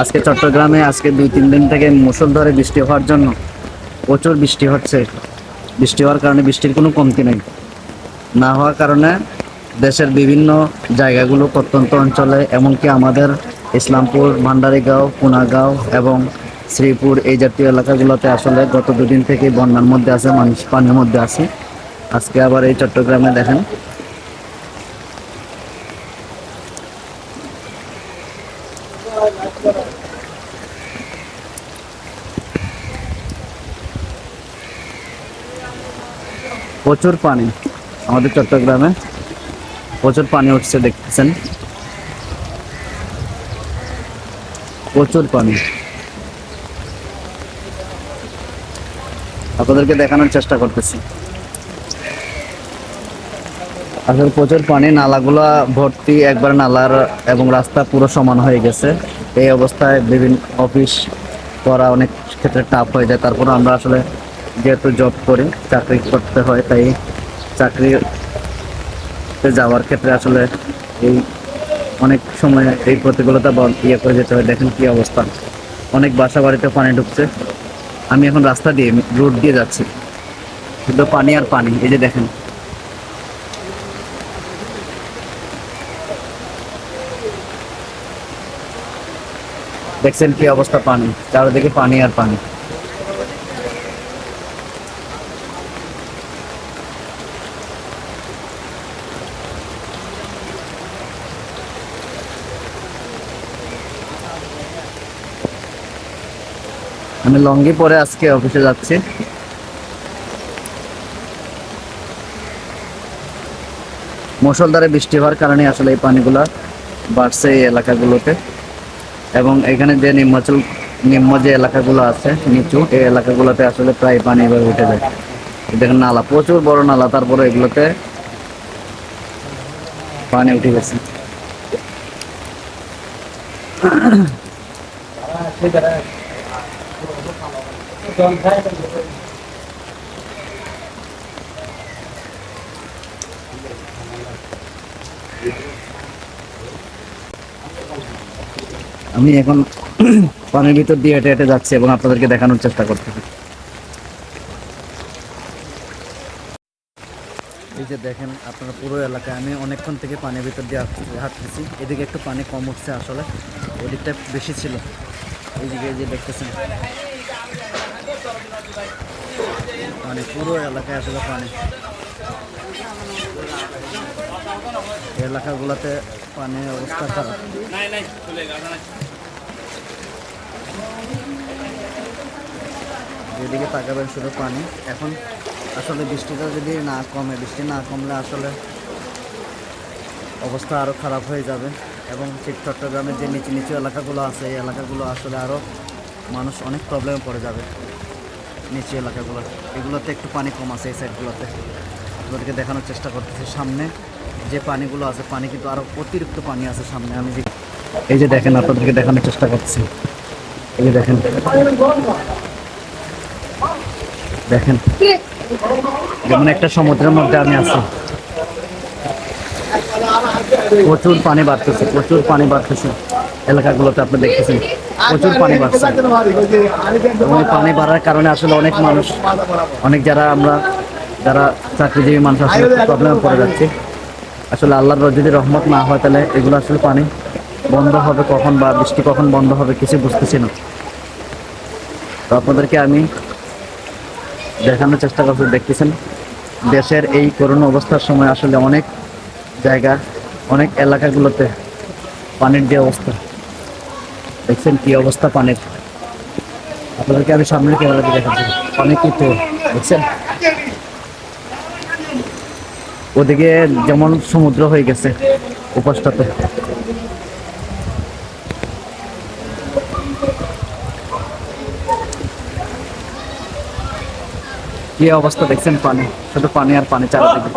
আজকে চট্টগ্রামে আজকে দুই, তিন দিন থেকে মুষলধারে বৃষ্টি হওয়ার জন্য প্রচুর বৃষ্টি হচ্ছে। বৃষ্টি হওয়ার কারণে বৃষ্টির কোনো কমতি নেই। না হওয়ার কারণে দেশের বিভিন্ন জায়গাগুলো প্রত্যন্ত অঞ্চলে, এমনকি আমাদের ইসলামপুর, ভান্ডারিগাঁও, পুনাগাঁও এবং শ্রীপুর এই জাতীয় এলাকাগুলোতে আসলে গত দুদিন থেকে বন্যার মধ্যে আছে, মানুষ পানির মধ্যে আছে। আজকে আবার এই চট্টগ্রামে দেখেন প্রচুর পানি আমাদের চট্টগ্রামে। প্রচুর পানি উঠছে, দেখতেছেন। প্রচুর পানি। আপনাদেরকে দেখানোর চেষ্টা করতেছি। আসলে প্রচুর পানি, নালাগুলা ভর্তি, একবার নালার এবং রাস্তা পুরো সমান হয়ে গেছে। এই অবস্থায় বিভিন্ন অফিস করা অনেক ক্ষেত্রে টাফ হয়ে যায়। তারপর আমরা আসলে যেহেতু জব করি, চাকরি করতে হয়, তাই চাকরিতে যাওয়ার ক্ষেত্রে আসলে এই অনেক সময় এই প্রতিকূলতা বল ইয়ে করে যেতে হয়। দেখেন কী অবস্থা। অনেক বাসা বাড়িতে পানি ঢুকছে। আমি এখন রাস্তা দিয়ে, রোড দিয়ে যাচ্ছি। শুধু পানি আর পানি, এই যে দেখেন। দেখছেন কি অবস্থা পানি? চারিদিকে পানি আর পানি। আমি লঙ্গি পরে আজকে অফিসে যাচ্ছি। মুসলধারে বৃষ্টি হওয়ার কারণে আসলে এই পানিগুলা বাড়ছে এই এলাকাগুলোতে। এবং এখানে যে নিম্নাচল নিম্ন যে এলাকাগুলো আছে, নিচু, এই এলাকাগুলোতে আসলে প্রায় পানি এবার উঠে যায়। দেখেন নালা, প্রচুর বড় নালা, তারপরে এগুলোতে পানি উঠে গেছে। আমি এখন পানির ভিতর দিয়ে হেঁটে হেঁটে যাচ্ছি এবং আপনাদেরকে দেখানোর চেষ্টা করতেছি এই যে দেখেন, আপনারা পুরো এলাকায় আমি অনেকক্ষণ থেকে পানির ভিতর দিয়ে হাঁটতে- হাঁটতেছি। এদিকে একটু পানি কম উঠছে আসলে, ওদিকটা বেশি ছিল। এইদিকে যে দেখতেছেন মানে পুরো এলাকায় আসলে পানি। এলাকাগুলোতে পানির অবস্থা খারাপ। যেদিকে তাকাবেন শুধু পানি। এখন আসলে বৃষ্টিটা যদি না কমে, বৃষ্টি না কমলে আসলে অবস্থা আরও খারাপ হয়ে যাবে। এবং ঠিক চট্টগ্রামের যে নিচু নিচু এলাকাগুলো আছে, এই এলাকাগুলো আসলে আরও মানুষ অনেক প্রবলেমে পড়ে যাবে। নিচু এলাকাগুলো। এগুলোতে একটু পানি কম আছে এই সাইডগুলোতে। আপনাদেরকে দেখানোর চেষ্টা করতেছি সামনে। যে পানিগুলো আছে, পানি কিন্তু আরও অতিরিক্ত পানি আছে সামনে। আমি যে এই যে দেখেন, আপনাদেরকে দেখানোর চেষ্টা করছি এই যে দেখেন। দেখেন। যেমন একটা সমুদ্রের মধ্যে আমি আছি। প্রচুর পানি বাড়তেছে, প্রচুর পানি বাড়তেছে। এলাকাগুলোতে আপনি দেখতেছেন, প্রচুর পানি বাড়ছে। এবং পানি বাড়ার কারণে আসলে অনেক মানুষ, অনেক যারা আমরা, যারা চাকরিজীবী মানুষ আসলে প্রবলেমে পড়ে যাচ্ছে। আসলে আল্লাহর যদি রহমত না হয়, তাহলে এগুলো আসলে পানি বন্ধ হবে কখন বা বৃষ্টি কখন বন্ধ হবে কিছু বুঝতেছি না। তো আপনাদেরকে আমি দেখানোর চেষ্টা করছি, দেখতেছেন, দেশের এই করোনা অবস্থার সময় আসলে অনেক জায়গা, অনেক এলাকাগুলোতে পানির যে অবস্থা। দেখছেন কি অবস্থা পানির। আপনাদেরকে আমি সামনের ক্যামেরাতে দেখাচ্ছি। পানি কি তো, দেখছেন? ওদিকে যেমন সমুদ্র হয়ে গেছে উপাসটাতে কি অবস্থা দেখছেন পানি? শুধু পানি আর পানি চারিদিকে।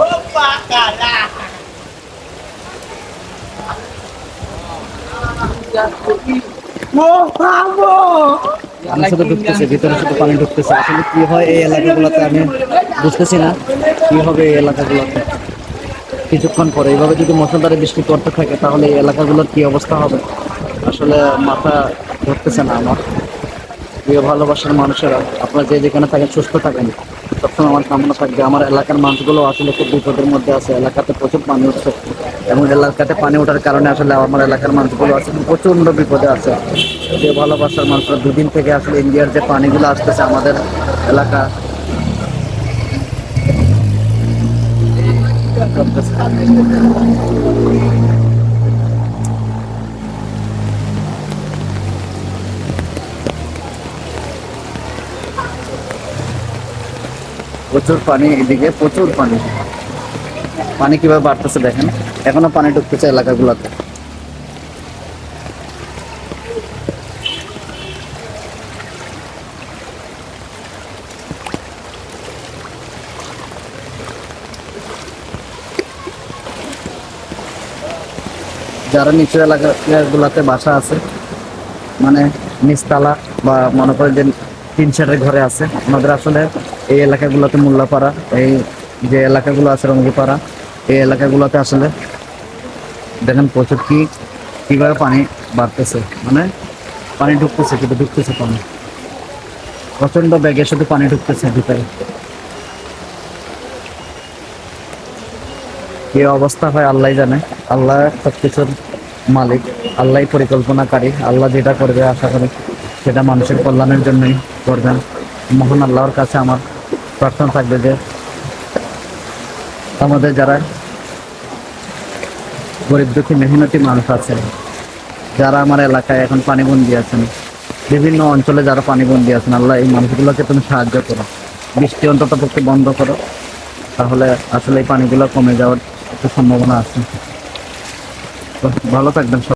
আমি শুধু ঢুকতেছি, ভিতরে শুধু পানি ঢুকতেছে। আসলে কি হয় এই এলাকাগুলোতে আমি বুঝতেছি না কি হবে এই এলাকাগুলোতে। কিছুক্ষণ পরে। এইভাবে যদি মুসলধারে বৃষ্টি পড়তে থাকে, তাহলে এই এলাকাগুলোর কি অবস্থা হবে? আসলে মাথা ধরতেছে না আমার। প্রিয় ভালোবাসার মানুষেরা, আপনারা যে যেখানে থাকেন, সুস্থ থাকেন। সবসময় আমার কামনা থাকবে। আমার এলাকার মানুষগুলো আসলে খুব বিপদের মধ্যে আছে। এলাকাতে প্রচুর পানি উঠছে। এবং এলাকাতে পানি ওঠার কারণে আসলে আমার এলাকার মানুষগুলো আছে প্রচণ্ড বিপদে আছে। যে ভালোবাসার মানুষরা দুদিন থেকে আসলে ইন্ডিয়ার যে পানিগুলো আসতেছে আমাদের এলাকা। প্রচুর পানি এদিকে, প্রচুর পানি। পানি কীভাবে বাড়তেছে দেখেন? এখনও পানি ঢুকতেছে এলাকাগুলোতে। যারা নিচু এলাকাগুলোতে বাসা আছে মানে নিচতলা বা মনে করেন যে তিন ঘরে আছে, আমাদের আসলে এই এলাকাগুলোতে মোল্লাপাড়া এই যে এলাকাগুলো আছে রঙ্গিপাড়া, এই এলাকাগুলোতে আসলে দেখেন প্রচুর কি, কীভাবে পানি বাড়তেছে মানে পানি ঢুকতেছে, কিন্তু ঢুকতেছে পানি। প্রচণ্ড ব্যাগে শুধু পানি ঢুকতেছে ভিতরে। কি অবস্থা হয় আল্লাহ জানে। আল্লাহ সবকিছুর মালিক আল্লাহ পরিকল্পনাকারী, আল্লাহ যেটা করবে আশা করি সেটা মানুষের কল্যাণের জন্যই করবেন। মহান আল্লাহর কাছে আমার প্রার্থনা থাকবে যে আমাদের যারা গরিব দুঃখী মেহনতি মানুষ আছে, যারা আমার এলাকায় এখন পানিবন্দি আছেন, বিভিন্ন অঞ্চলে যারা পানিবন্দি আছেন, আল্লাহ এই মানুষগুলোকে তুমি সাহায্য করো বৃষ্টি অন্তত পক্ষে বন্ধ করো, তাহলে আসলে এই পানিগুলো কমে যাওয়ার একটা সম্ভাবনা আছে ভালো থাকবেন।